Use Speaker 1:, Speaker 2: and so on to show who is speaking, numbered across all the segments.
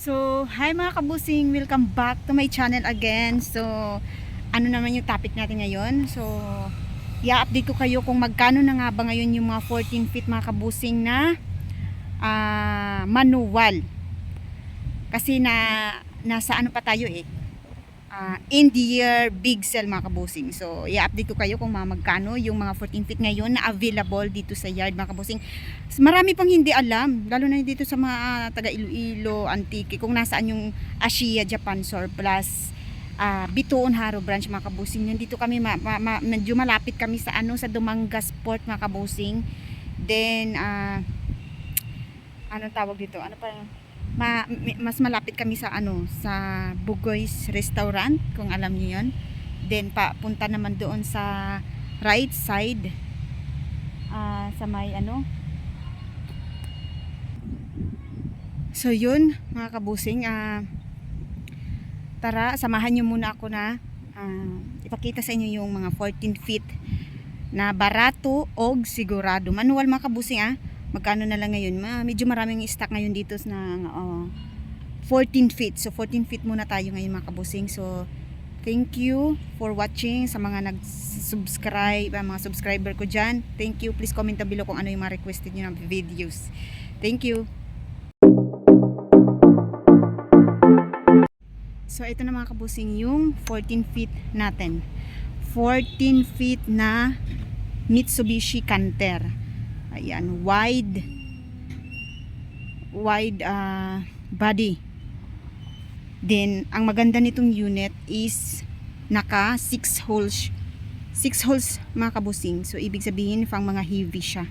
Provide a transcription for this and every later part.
Speaker 1: So, hi mga kabusing, welcome back to my channel again. So, ano naman yung topic natin ngayon? So, i-update ko kayo kung magkano na nga ba ngayon yung mga 14 feet mga kabusing na ah, manual. Kasi na nasa ano pa tayo eh. Ah, in the year big sale mga kabusing. So, i-update ko kayo kung mga magkano yung mga 14 feet ngayon na available dito sa yard mga kabusing. Marami pang hindi alam, lalo na dito sa mga ah, taga Iloilo, Antique, kung nasaan yung Asia Japan Surplus, ah Bituon Haro branch mga kabusing. Nandito kami, ma, ma, ma- medyo malapit kami sa ano sa Dumangas Port mga kabusing. Then, ah ano tawag dito? Ano pa ma, mas malapit kami sa ano sa Bugoy's Restaurant kung alam niyo 'yon. Then papunta naman doon sa right side ah sa may ano. So yun mga kabusing ah tara samahan niyo muna ako na ah, ipakita sa inyo yung mga 14 feet na barato og sigurado. Manual mga kabusing ah magkano na lang ngayon? Ma, medyo maraming stock ngayon dito na oh, 14 feet. So 14 feet muna tayo ngayon mga kabusing. So thank you for watching sa mga nag-subscribe ah, mga subscriber ko dyan. Thank you. Please comment below kung ano yung mga requested nyo na videos. Thank you. So ito na mga kabusing yung 14 feet natin. 14 feet na Mitsubishi Canter. Ayan, wide wide ah, body. Then ang maganda nitong unit is naka 6 holes 6 holes mga kabusing. So ibig sabihin pang mga heavy siya.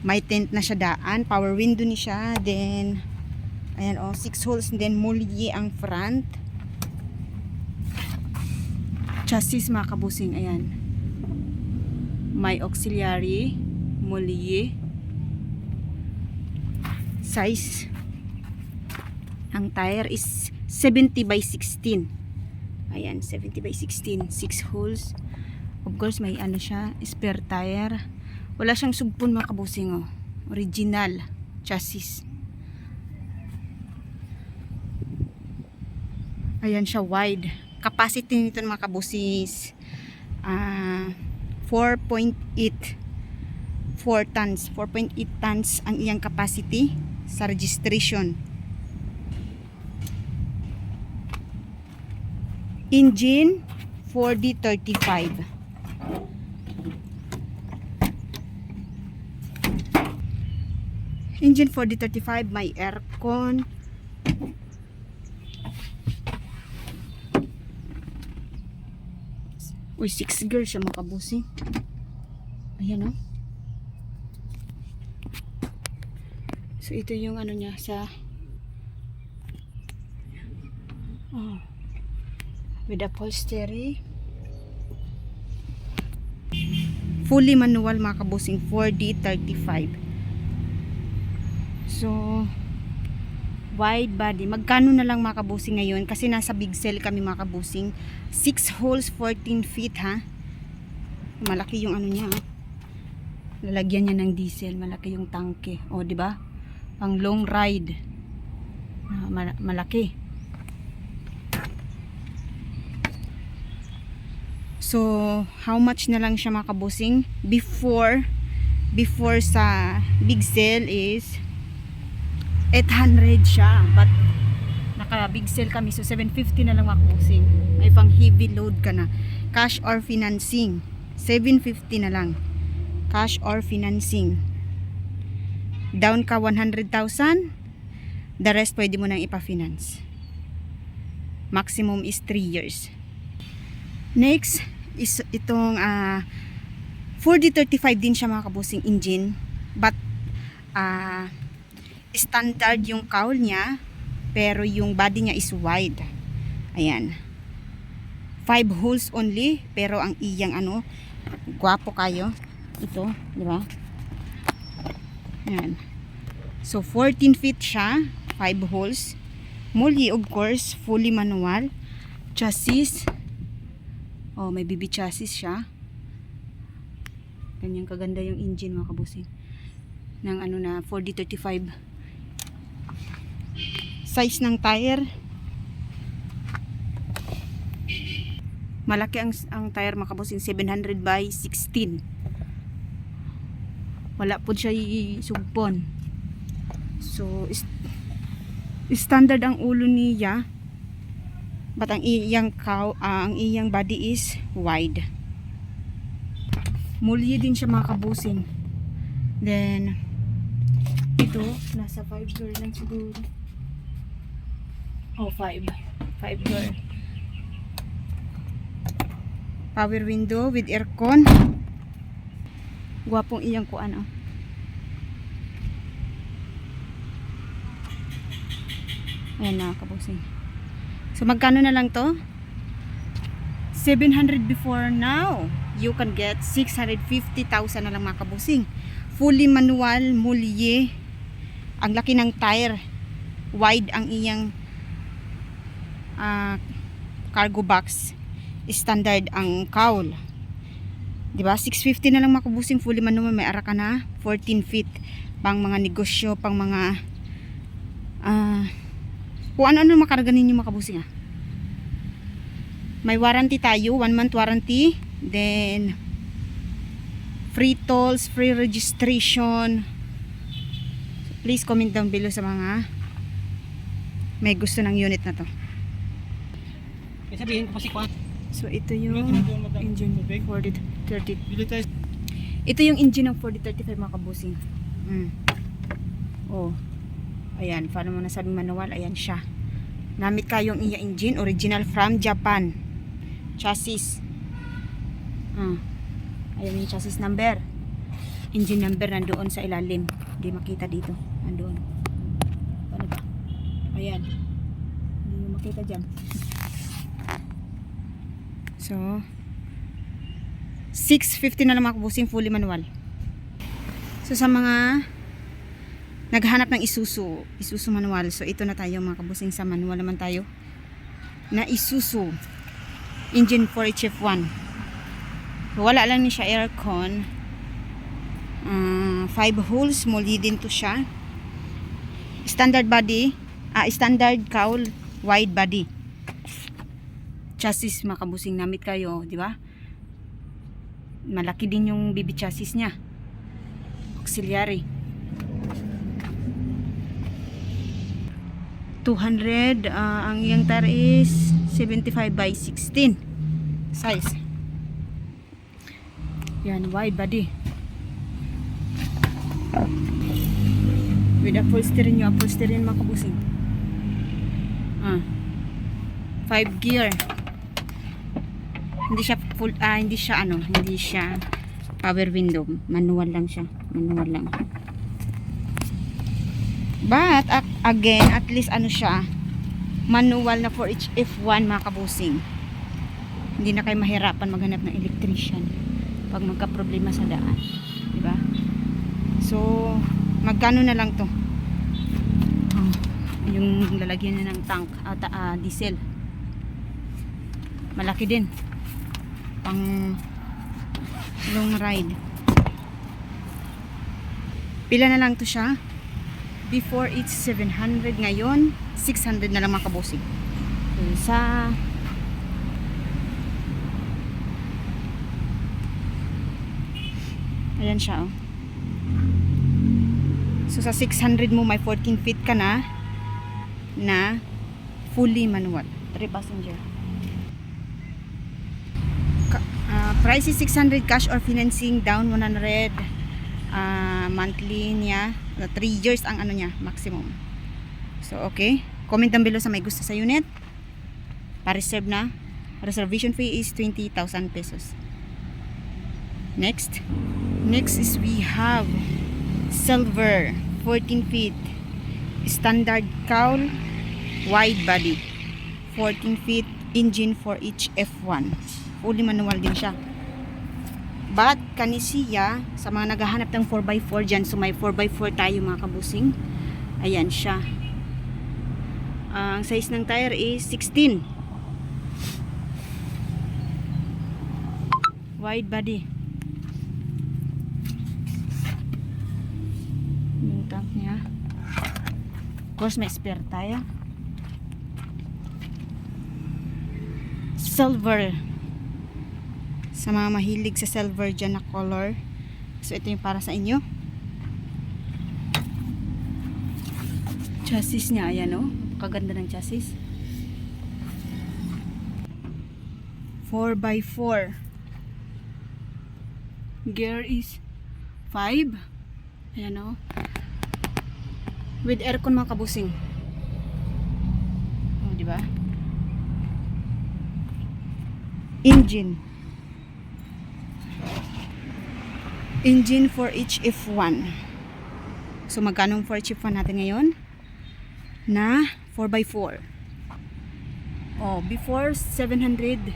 Speaker 1: May tent na siya daan, power window ni siya, then Ayan o, 6 holes then mulye ang front. Chassis mga kabusing, ayan. May auxiliary, mulye. Size. Ang tire is 70 by 16. Ayan, 70 by 16. 6 holes. Of course, may ano siya, spare tire. Wala siyang sugpon mga kabusing o. Original chassis. Ayan siya wide. Capacity nito mga kabusis ah 4.8 4 tons. 4.8 tons ang iyang capacity sa registration. Engine 4D35. Engine 4D35 may aircon, Uy, six girl siya mga kabusi. Ayan o. So, ito yung ano niya sa oh, with upholstery. Fully manual mga kabusing 4D35. So, wide body. Magkano na lang mga kabusing ngayon? Kasi nasa big sale kami mga kabusing. 6 holes, 14 feet ha. Malaki yung ano niya. ha. Lalagyan niya ng diesel. Malaki yung tangke. O, di ba? Pang long ride. Ah, mal- malaki. So, how much na lang siya mga kabusing? Before, before sa big sale is 800 siya but naka big sale kami so 750 na lang makusing may pang heavy load ka na cash or financing 750 na lang cash or financing down ka 100,000 the rest pwede mo nang ipa-finance. Maximum is 3 years. Next is itong ah 4D35 din siya mga kabusing engine. But ah standard yung cowl niya pero yung body niya is wide. Ayan. 5 holes only pero ang iyang ano gwapo kayo. Ito di ba ayan. So 14 feet siya 5 holes. Multi of course fully manual. Chassis. Oh may BB chassis siya. Ganyan kaganda yung engine mga kabusing ng ano na 4D35 size ng tire. Malaki ang, ang tire mga kabusing 700 by 16. Wala po siya sugpon. So, is, standard ang ulo niya. But ang iyang cow, ah, ang iyang body is wide. Mulye din siya mga kabusing. Then, ito, nasa 5 door lang siguro. Oh, 5. 5 door. Power window with aircon. Gwapong iyang kuan oh. Ayan na kabusing. So magkano na lang to? 700 before now. You can get 650,000 na lang mga kabusing. Fully manual, mulye. Ang laki ng tire. Wide ang iyang ah, cargo box. Standard ang cowl. 'Di ba? 650 na lang mga kabusing fully manual may ara ka na 14 feet pang mga negosyo, pang mga ah kung ano-ano makarga ninyo mga kabusing ah. May warranty tayo, 1 month warranty. Then, free tolls, free registration. Please comment down below sa mga may gusto ng unit na to.
Speaker 2: Sabihin ko pa si Kwan.
Speaker 1: So, ito yung engine 4030.
Speaker 2: Bili tayo.
Speaker 1: Ito yung engine ng 4035 mga kabusing. Mm. Oh. Ayan, paano mo nasabing manual? Ayan siya. Namit kayong iya engine, original from Japan. Chassis. Ah. Ayan yung chassis number. Engine number nandoon sa ilalim. Hindi makita dito. Nandoon. Paano ba? Ayan. Hindi mo makita dyan. So, 650 na lang mga kabusing fully manual. So sa mga naghanap ng Isuzu, Isuzu manual. So ito na tayo mga kabusing sa manual naman tayo. Na Isuzu engine 4HF1. So, wala lang ni siya aircon. 5 holes, muli din to siya. Standard body, ah, standard cowl, wide body. Chassis mga kabusing namit kayo, di ba? malaki din yung BB chassis niya. Auxiliary. 200 ah, ang iyang tire is 75 by 16 size. Yan wide body. With upholstery nyo upholstery yan mga kabusing ah 5 gear hindi siya full ah, hindi siya ano hindi siya power window. Manual lang siya manual lang. But again at least ano siya manual na for each F1 mga kabusing. Hindi na kayo mahirapan maghanap ng electrician pag magka problema sa daan di ba? So magkano na lang to? Oh, yung lalagyan na ng tank at ah, diesel. Malaki din pang long ride. Pila na lang to siya? Before it's 700 ngayon 600 na lang mga kabusig so, sa ayan siya oh. So sa 600 mo may 14 feet ka na na fully manual. 3 passenger Uh, price is 600 cash or financing down 100 uh, monthly niya. 3 years ang ano niya maximum. So okay. Comment down below sa may gusto sa unit. Pa-reserve na. Reservation fee is 20,000 pesos. Next. Next is we have silver 14 feet. Standard cowl wide body. 14 feet engine for each F1 fully manual din siya. But, kanisiya, sa mga naghahanap ng 4x4 dyan, so may 4x4 tayo mga kabusing. Ayan siya. Ang uh, size ng tire is 16. Wide body. Yung tank niya. Of course, may spare tayo. Silver. Silver. Sa mga mahilig sa silver dyan na color. So, ito yung para sa inyo. Chassis niya, ayan oh. Kaganda ng chassis. 4x4. Gear is 5. Ayan oh. With aircon mga kabusing. Oh, di ba? Engine. Engine for each F1. So magkano for each F1 natin ngayon? Na 4x4. Oh, before 700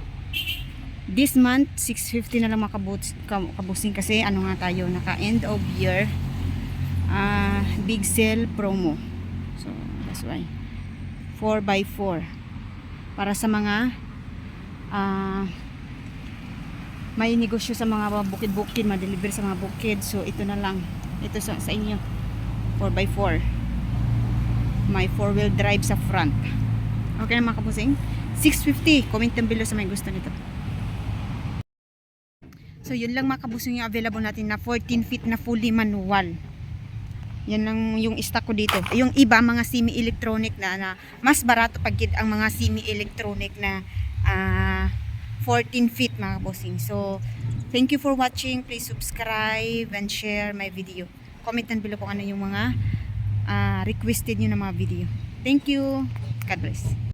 Speaker 1: this month 650 na lang mga kabus- ka- kabusing kasi ano nga tayo naka end of year ah big sale promo so that's why 4x4 para sa mga ah may negosyo sa mga bukid-bukid ma-deliver sa mga bukid. So ito na lang. Ito sa, sa inyo. 4x4 may 4 wheel drive sa front. Okay na mga kabusing 650 comment down below sa may gusto nito. So yun lang mga kabusong yung available natin na 14 feet na fully manual. Yan lang yung stock ko dito. Yung iba mga semi-electronic na, na mas barato pag ang mga semi-electronic na ah, 14 feet mga kabusing. So thank you for watching. Please subscribe and share my video. Comment down below kung ano yung mga ah, requested nyo na mga video. Thank you. God bless.